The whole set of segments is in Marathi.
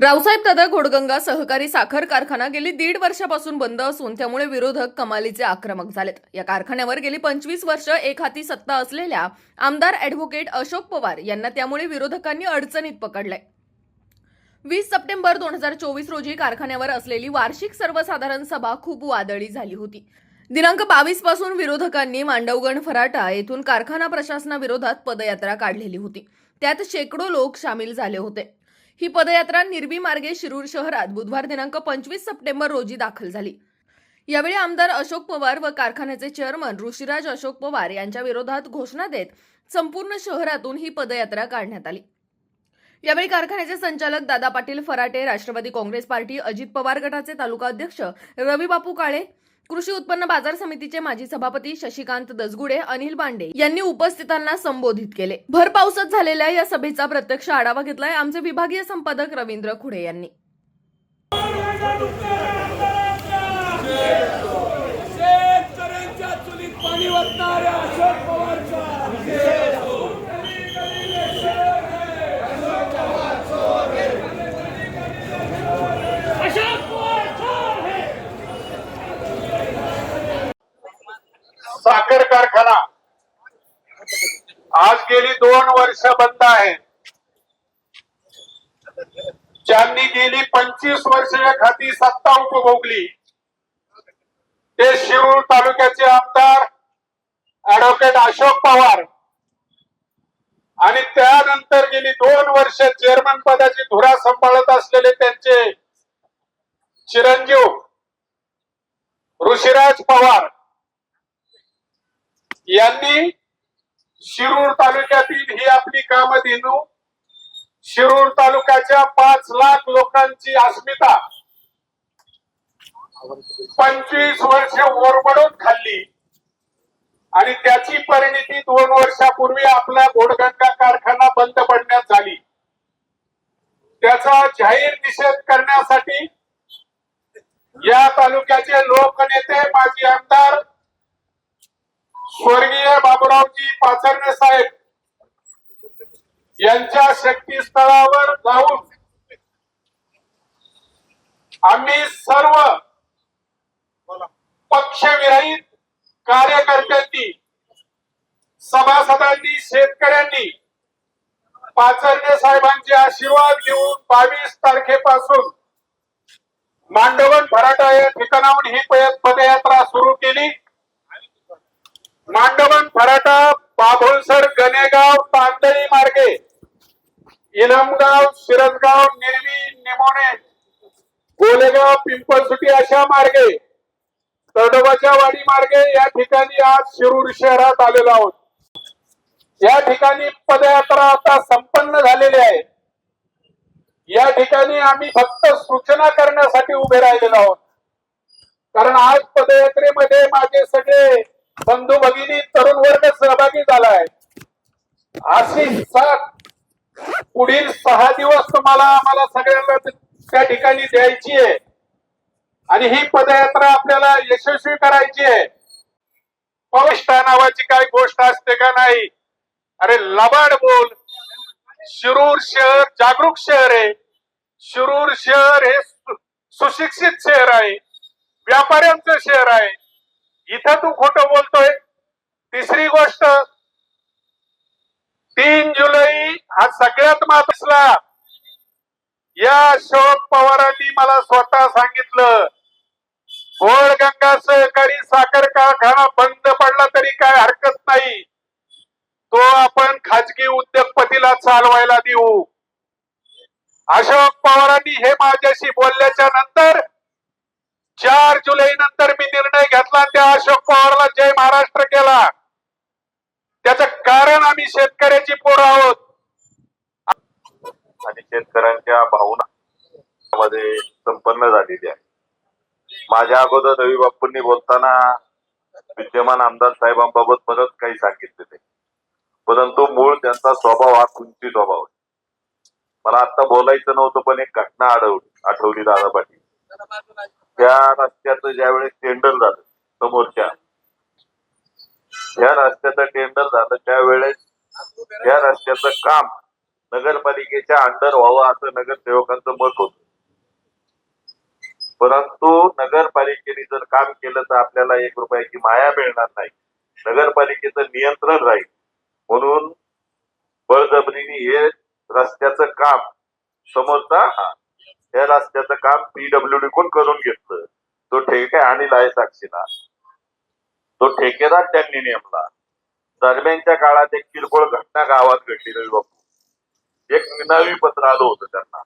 रावसाहेब दादा घोडगंगा सहकारी साखर कारखाना गेली दीड वर्षापासून बंद असून त्यामुळे विरोधक कमालीचे आक्रमक झालेत. या कारखान्यावर गेली पंचवीस वर्ष एक हाती सत्ता असलेल्या आमदार ॲडव्होकेट अशोक पवार यांना त्यामुळे विरोधकांनी अडचणीत पकडलंय. वीस सप्टेंबर दोन हजार चोवीस रोजी कारखान्यावर असलेली वार्षिक सर्वसाधारण सभा खूप वादळी झाली होती. दिनांक बावीसपासून विरोधकांनी मांडवगण फराटा येथून कारखाना प्रशासनाविरोधात पदयात्रा काढलेली होती. त्यात शेकडो लोक सामील झाले होते. ही पदयात्रा निर्बी मार्गे शिरूर शहरात बुधवार दिनांक पंचवीस सप्टेंबर रोजी दाखल झाली. यावेळी आमदार अशोक पवार व कारखान्याचे चेअरमन ऋषीराज अशोक पवार यांच्या विरोधात घोषणा देत संपूर्ण शहरातून ही पदयात्रा काढण्यात आली. यावेळी कारखान्याचे संचालक दादा पाटील फराटे राष्ट्रवादी काँग्रेस पार्टी अजित पवार गटाचे तालुका अध्यक्ष रवी बापू काळे कृषी उत्पन्न बाजार समितीचे माजी सभापती शशिकांत दसगुडे अनिल बांडे यांनी उपस्थितांना संबोधित केले. भर पावसात झालेल्या या सभेचा प्रत्यक्ष आढावा घेतलाय आमचे विभागीय संपादक रवींद्र खुडे यांनी. पाणी वाटणाऱ्या अशोक पवारचा अशोक पवार चोर है साखर कारखाना. आज गेली दोन वर्ष बंद आहे. ज्यांनी गेली पंचवीस वर्ष खाती सत्ता उपभोगली. ते शिरूर तालुक्याचे आमदार ऍडव्होकेट अशोक पवार. आणि त्यानंतर गेली दोन वर्ष चेअरमन पदाची धुरा सांभाळत असलेले त्यांचे चिरंजीव ऋषीराज पवार. यांनी शिरूर तालुक्यातील ही आपली कामधेनू शिरूर तालुक्याच्या पाच लाख लोकांची अस्मिता पंचवीस वर्ष ओरबडून खाल्ली. आणि त्याची परिणिती दोन वर्षापूर्वी आपला घोडगंगा कारखाना बंद पडण्यात झाली. त्याचा जाहीर निषेध करण्यासाठी या तालुक्याचे लोकनेते माजी आमदार स्वर्गीय बाबुरावजी पाचरणे साहेब यांच्या शक्तीस्थळावर जाऊन आम्ही सर्व पक्षविरहित कार्यकर्त्यांनी सभासदांनी शेतकऱ्यांनी पाचरणे साहेबांचे आशीर्वाद घेऊन बावीस तारखेपासून मांडवण भराटा या ठिकाणाहून ही पदयात्रा सुरू केली. मांडवन फराटा बाभुळसर गणेगाव तांदळी मार्गे. इलमगाव शिरसगाव नेवी निमोणे. गोलेगाव पिंपळसुटी अशा मार्गे. तडोबाच्या वाडी मार्गे या ठिकाणी आज शिरूर शहरात आलेलो आहोत. या ठिकाणी पदयात्रा आता संपन्न झालेली आहे. या ठिकाणी आम्ही फक्त सूचना करण्यासाठी उभे राहिलेलो आहोत. कारण आज पदयात्रेमध्ये माझे सगळे बंधू भगिनी तरुण वर्ग सहभागी झाला आहे अशी साथ पुढील सहा दिवस तुम्हाला आम्हाला सगळ्यांना त्या ठिकाणी द्यायची आहे. आणि ही पदयात्रा आपल्याला यशस्वी करायची आहे. पविष्ठा नावाची काय गोष्ट असते का नाही? अरे लबाड बोल. शिरूर शहर जागरूक शहर आहे. शिरूर शहर हे सुशिक्षित शहर आहे. व्यापाऱ्यांचं शहर आहे. इथं तू खोट बोलतोय. तिसरी गोष्ट तीन जुलै हा सगळ्यात महत्त्वाचा. या अशोक पवारांनी मला स्वतः सांगितलं गोळगंगा सहकारी साखर कारखाना बंद पडला तरी काय हरकत नाही. तो आपण खाजगी उद्योगपतीला चालवायला देऊ. अशोक पवारांनी हे माझ्याशी बोलल्याच्या नंतर चार जुलै नंतर निर्णय घेतला आणि त्या अशोक पवारला जय महाराष्ट्र केला. त्याच कारण आम्ही शेतकऱ्याची पोरं आहोत. आणि शेतकऱ्यांच्या भावना मध्ये संपन्न झालेली आहे. माझ्या अगोदर रवी बाप्पूंनी बोलताना विद्यमान आमदार साहेबांबाबत बरंच काही सांगितले ते परंतु मूळ त्यांचा स्वभाव हा कुंची स्वभाव आहे. मला आता बोलायचं नव्हतं पण एक घटना आढळली आठवली दादा पाटील त्या रस्त्याचं ज्यावेळेस टेंडर झालं समोरच्या त्या रस्त्याचं टेंडर झालं त्यावेळेस त्या रस्त्याचं काम नगरपालिकेच्या अंडर व्हावं असं नगरसेवकांचं मत होतं. परंतु नगरपालिकेने जर काम केलं तर आपल्याला एक रुपयाची माया मिळणार नाही. नगरपालिकेचं नियंत्रण राहील. म्हणून बळजबरीने हे रस्त्याचं काम समोरचा त्या रस्त्याचं काम पीडब्ल्यूडी कोण करून घेतलं? तो ठेके आणि आहे साक्षीला. तो ठेकेदार त्यांनी नेमला. दरम्यानच्या काळात एक किरकोळ घटना गावात घडली रवी बापू. एक निनावी पत्र आलं होतं त्यांना.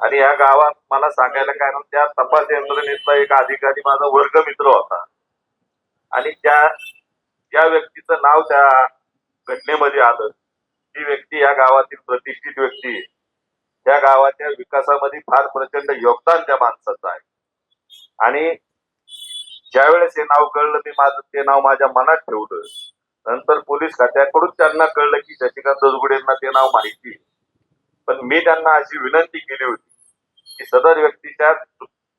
आणि या गावात मला सांगायला कारण त्या तपास यंत्रणेतला एक अधिकारी माझा वर्गमित्र होता. आणि त्या ज्या व्यक्तीचं नाव त्या घटनेमध्ये आलं. ती व्यक्ती या गावातील प्रतिष्ठित व्यक्ती आहे. त्या गावाच्या विकासामध्ये फार प्रचंड योगदान त्या माणसाचं आहे. आणि ज्यावेळेस हे नाव कळलं मी माझं ते नाव माझ्या मनात ठेवलं. नंतर पोलीस खात्याकडून त्यांना कळलं की शशिकांत दसगुडेंना ते नाव माहिती पण मी त्यांना अशी विनंती केली होती की सदर व्यक्तीच्या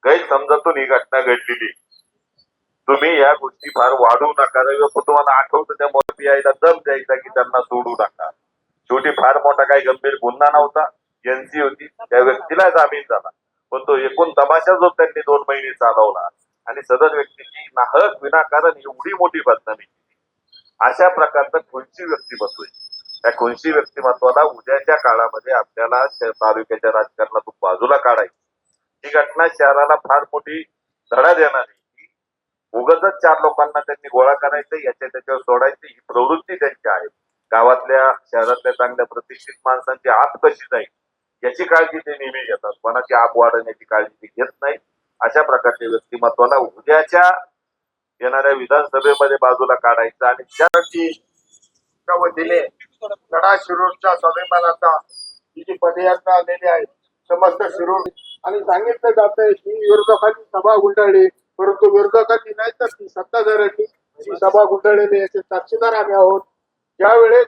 गैरसमजातून ही घटना घडलेली तुम्ही या गोष्टी फार वाढवू नका. रवी तुम्हाला आठवतं त्या मोठी आईला दम द्यायचा की त्यांना सोडू नका. शेवटी फार मोठा काही गंभीर गुन्हा नव्हता. एनसी होती त्या व्यक्तीला जामीन झाला पण तो एकूण तमाशा जो त्यांनी दोन महिने चालवला आणि सदर व्यक्तीची नाहक विनाकारण एवढी मोठी बदनामी केली. अशा प्रकारचं खुंची व्यक्तिमत्व आहे? त्या खुंची व्यक्तिमत्वाला उद्याच्या काळामध्ये आपल्याला तालुक्याच्या राजकारणातून बाजूला काढायची ही घटना शहराला फार मोठी धडा देणारी उगतच चार लोकांना त्यांनी गोळा करायचं याच्या त्याच्यावर सोडायची ही प्रवृत्ती त्यांची आहे. गावातल्या शहरातल्या चांगल्या प्रतिष्ठित माणसांची आत कशी जाईल? याची काळजी ते नेहमी घेतात. कोणाची आप वाढवण्याची काळजी ते घेत नाही अशा प्रकारच्या व्यक्तिमत्वाला उद्याच्या येणाऱ्या विधानसभेमध्ये बाजूला काढायचं आणि त्यासाठी वतीने लढा शिरूरच्या स्वाभिमानाचा ही जी पदयात्रा आलेली आहे समस्त शिरूर. आणि सांगितलं जात आहे की विरोधकांची सभा गुंडाळली. परंतु विरोधकांची नाही तर ती सत्ताधाऱ्यांनी ही सभा गुंडाळलेली याचे साक्षीदार आम्ही आहोत. ज्यावेळेस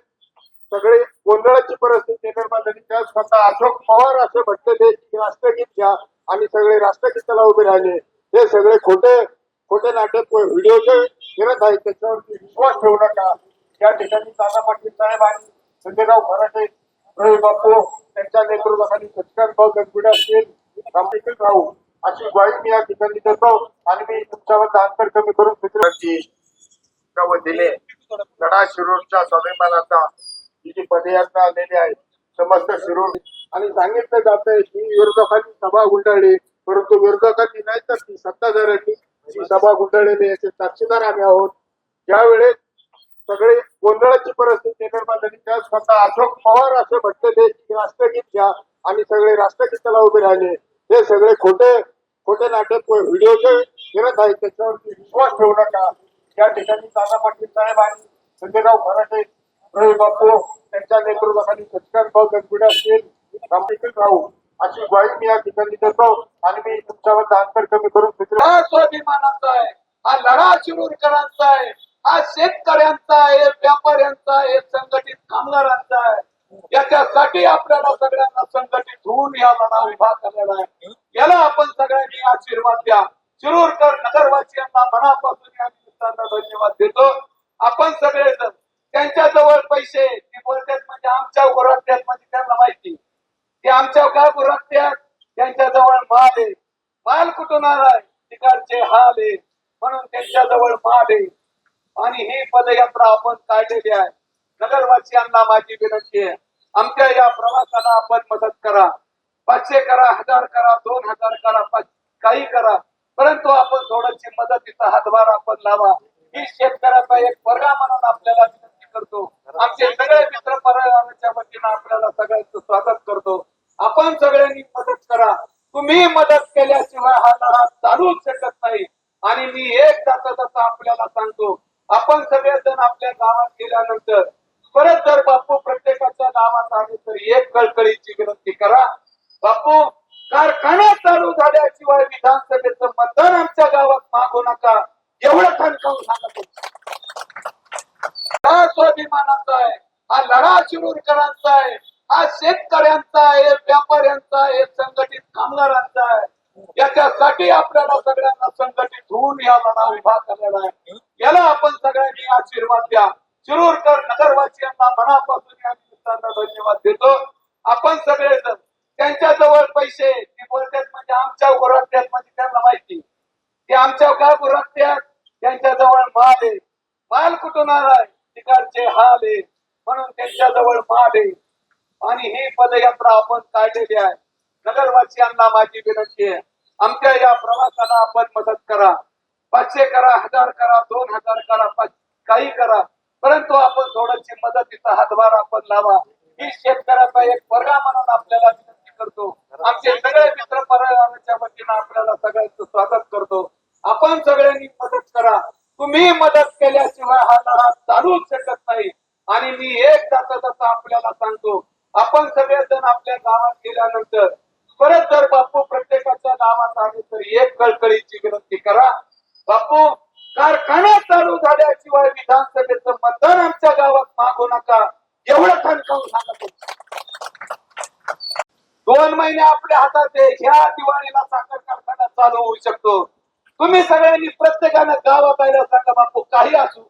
सगळे गोंधळाची परिस्थिती निर्माण झाली त्या स्वतः अशोक पवार असे म्हटलेले की राष्ट्रगीत घ्या आणि सगळे राष्ट्रगीताला उभे राहिले. हे सगळे खोटे खोटे नाटक व्हिडिओ जे फिरत आहेत त्याच्यावरती विश्वास ठेवू नका. या ठिकाणी दादा पाटील साहेब आणि संजयराव मराठे रवी बापू त्यांच्या नेतृत्वाखाली सचकांत भाऊ गणगुडे असतील रामकिशन राहू अशी ग्वाही मी या ठिकाणी देतो आणि मी तुमच्यावर अंतर कमी करून मित्रांची वतीने लढा शिरूरच्या स्वाभिमानाचा ही जी पदयात्रा आलेली आहे समस्त शिरूर आणि सांगितलं जात आहे की विरोधकांनी सभा गुंडाळली परंतु विरोधकांनी नाही तर ती सत्ताधाऱ्यांनी ही सभा गुंडाळलेली याचे साक्षीदार आम्ही आहोत. ज्यावेळेस सगळे गोंधळाची परिस्थिती निर्माण झाली त्या स्वतः अशोक पवार असे म्हटलेले की राष्ट्रगीत घ्या आणि सगळे राष्ट्रगीताला उभे राहिले. हे सगळे खोटे खोटे नाटक व्हिडिओ जे फिरत आहेत त्याच्यावरती विश्वास ठेवू नका. या ठिकाणी दादा पाटील साहेब आणि संजयराव मराठे रवी बापू त्यांच्या नेतृत्वाखाली सचिकांत भाऊ गणगुडे असतील रामकिशन राहू अशी ग्वाही मी या ठिकाणी देतो आणि मी तुमच्यावर अंतर कमी करून स्वाभिमानाचा आहे हा लढा शिरूरकरांचा आहे हा शेतकऱ्यांचा आहे व्यापाऱ्यांचा आहे संघटित कामगारांचा आहे. याच्यासाठी आपल्याला सगळ्यांना संघटित होऊन या लढा उभा करलेला आहे. याला आपण सगळ्यांनी आशीर्वाद द्या. शिरूरकर नगरवासियांना मनापासून या निमित्तानं धन्यवाद देतो. आपण सगळेजण त्यांच्या जवळ पैसे ते बोलतात म्हणजे आमच्या ओरडत्यात म्हणजे त्यांना माहिती ते आमच्या काय ओरडत्यात त्यांच्या जवळ माल आहे. माल कुठून आलाय? तिकडचे हाल आहे म्हणून त्यांच्या जवळ माल आहे. आणि ही पदयात्रा आपण काढलेली आहे. नगरवासियांना माझी विनंती आहे. आमच्या या प्रवासाला आपण मदत करा. पाचशे करा हजार करा दोन हजार करा काही करा. परंतु आपण थोडीशी मदतीचा हातभार आपण लावा. ही शेतकऱ्याचा एक वर्गा म्हणून आपल्याला करतो. आमचे सगळे मित्र परिवाराच्या वतीनं आपल्याला सगळ्यांचं स्वागत करतो. आपण सगळ्यांनी मदत करा. तुम्ही मदत केल्याशिवाय हा लढा चालूच शकत नाही. आणि मी एक जाता जाता आपल्याला सांगतो आपण सगळेजण आपल्या गावात गेल्यानंतर परत जर बापू प्रत्येकाच्या गावात आले तर एक कळकळीची विनंती करा. बापू कारखाना चालू झाल्याशिवाय विधानसभेचं मतदान आमच्या गावात मागू नका एवढं ठणकावून सांगतो हा स्वाभिमानाचा आहे हा लढा शिरूरकरांचा आहे हा शेतकऱ्यांचा आहे व्यापाऱ्यांचा आहे संघटित कामगारांचा आहे याच्यासाठी आपल्याला सगळ्यांना संघटित होऊन या लढा उभा करलेला आहे याला आपण सगळ्यांनी आशीर्वाद द्या. शिरूरकर नगरवासियांना मनापासून या निमित्तानं धन्यवाद देतो. आपण सगळेजण त्यांच्या जवळ पैसे ते बोलतात म्हणजे आमच्या गोरात्यात म्हणजे त्यांना माहिती. ते आमच्या काय गोरात्यात त्यांच्या जवळ माल आहे. माल कुठून आलाय? तिकडचे हाल आहे. म्हणून त्यांच्या जवळ माल आहे. आणि ही पदयात्रा आपण काढलेली आहे. नगरवासियांना माझी विनंती आहे आमच्या या प्रवासाला आपण मदत करा. पाचशे करा हजार करा दोन हजार करा पाचशे काही करा. परंतु आपण थोडीशी मदतीचा हातभार आपण लावा. ही शेतकऱ्याचा एक वर्गा म्हणून आपल्याला विनंती करतो. आमचे सगळे मित्र परिवाराच्या वतीनं आपल्याला सगळ्यांचं स्वागत करतो. आपण सगळ्यांनी मदत करा. तुम्ही मदत केल्याशिवाय हा लढा चालूच शकत नाही. आणि मी एक जाता जाता आपल्याला सांगतो आपण सगळेजण आपल्या गावात गेल्यानंतर परत जर बापू प्रत्येकाच्या नावात आले तर एक कळकळीची विनंती करा. बापू कारखाना चालू झाल्याशिवाय विधानसभेचं मतदान आमच्या गावात मागू नका. एवढं ठणकावून सांगतो दोन महिने आपल्या हातात आहे. ह्या दिवाळीला साखर कारखाना चालू होऊ शकतो. तुम्ही सगळ्यांनी प्रत्येकानं गावात आयला सांगा बापू काही असू.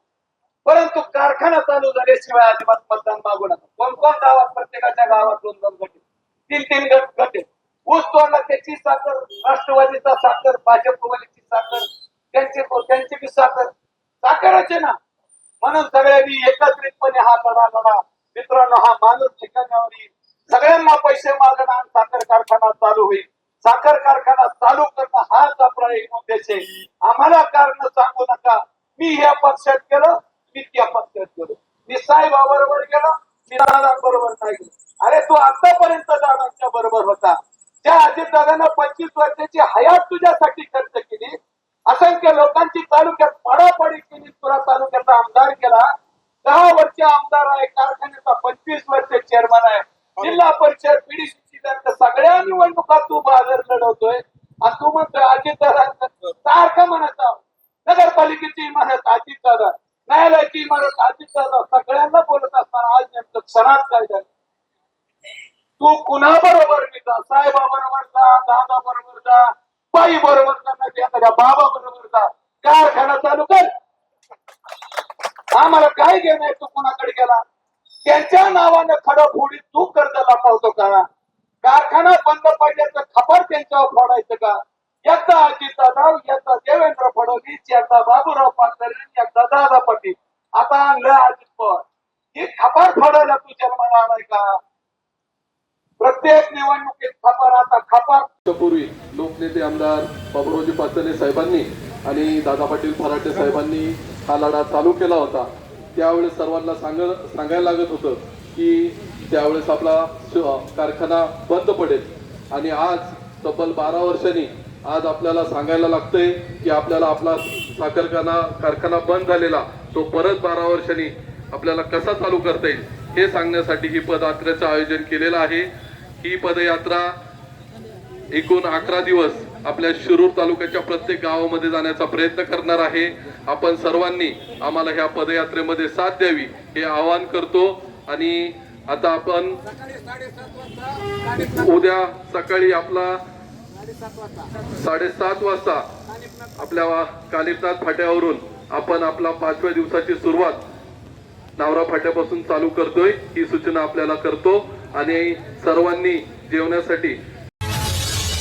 परंतु कारखाना चालू झाल्याशिवाय अजिबात मतदान मागू नका. कोण कोण गावात प्रत्येकाच्या गावात दोन दोन गट तीन तीन गट घटेल ऊस तोडला त्याची साखर राष्ट्रवादीचा साखर भाजपवालीची साखर त्यांचे त्यांचे मी साखर साखराचे ना. म्हणून सगळ्यांनी एकत्रितपणे हा लढा लढा मित्रांनो हा माणूस ठिकाणावर येईल. सगळ्यांना पैसे मागणं आणि साखर कारखाना चालू होईल. साखर कारखाना चालू करणं हाच आपला एक उद्देश आहे. आम्हाला कारण सांगू नका. मी या पक्षात गेलो मी त्या पक्षात गेलो. मी साहेबाबरोबर गेलो मी दादांबरोबर नाही गेलो. अरे तू आतापर्यंत दादांच्या बरोबर होता. त्या अजित दादानं पंचवीस वर्षाची हयात तुझ्यासाठी खर्च केली. असंख्य लोकांची तालुक्यात पडापडी केली. तुला तालुक्याचा आमदार केला. दहा वर्ष आमदार आहे. कारखान्याचा पंचवीस वर्ष चेअरमन आहे. जिल्हा परिषद पीडीसी सगळ्या निवडणुका तू बाजार लढवतोय. आणि तू म्हणतोय अजित सारखं म्हणत आहोत नगरपालिकेची इमारत अजित दादा. न्यायालयाची इमारत अजित दादा. सगळ्यांना बोलत असताना आज नेमकं क्षणात काय झालं? तू कुणा बरोबर जा साहेबा बरोबर जा दादा बरोबर जा. बाई बरोबर जा एखाद्या बाबा बरोबर जा कारखाना चालू कर. आम्हाला काय घेणं आहे तू कोणाकडे गेला? त्यांच्या नावानं खडं फोडी तू कर्ज लपवतो का? कारखाना बंद पडल्याचं खबर त्यांच्यावर फोडायचं का? एकदा अजितदादा एकदा देवेंद्र फडणवीस एकदा बाबूराव पाटकर एकदा दादा पाटील आता आणलं अजित पवार. ही खबर फोडायला तू जन्माला आलाय का? प्रत्येक निवडणुकीत खबर आता खबर पूर्वी लोकनेते आमदार बाबुरावजी पाचने साहेबांनी आणि दादा पाटील फराटे साहेबांनी हा लढा चालू केला होता. त्यावेळेस सर्वांना सांग सांगायला लागत होतं की त्यावेळेस आपला कारखाना बंद पडेल. आणि आज तब्बल बारा वर्षांनी आज आपल्याला सांगायला लागतंय की आपल्याला आपला साखरखाना कारखाना कारखाना बंद झालेला. तो परत बारा वर्षांनी आपल्याला कसा चालू करता येईल हे सांगण्यासाठी ही पदयात्रेचं आयोजन केलेलं आहे. ही पदयात्रा एकूण अकरा दिवस आपल्या शिरूर तालुक्याच्या प्रत्येक गावामध्ये जाण्याचा प्रयत्न करणार आहे. आपण सर्वांनी आम्हाला ह्या पदयात्रेमध्ये साथ द्यावी हे आवाहन करतो. आणि आता आपण उद्या सकाळी आपला साडेसात वाजता आपल्या कालिदास फाट्यावरून आपण आपला पाचव्या दिवसाची सुरुवात नावरा फाट्यापासून चालू करतोय ही सूचना आपल्याला करतो. आणि सर्वांनी जेवण्यासाठी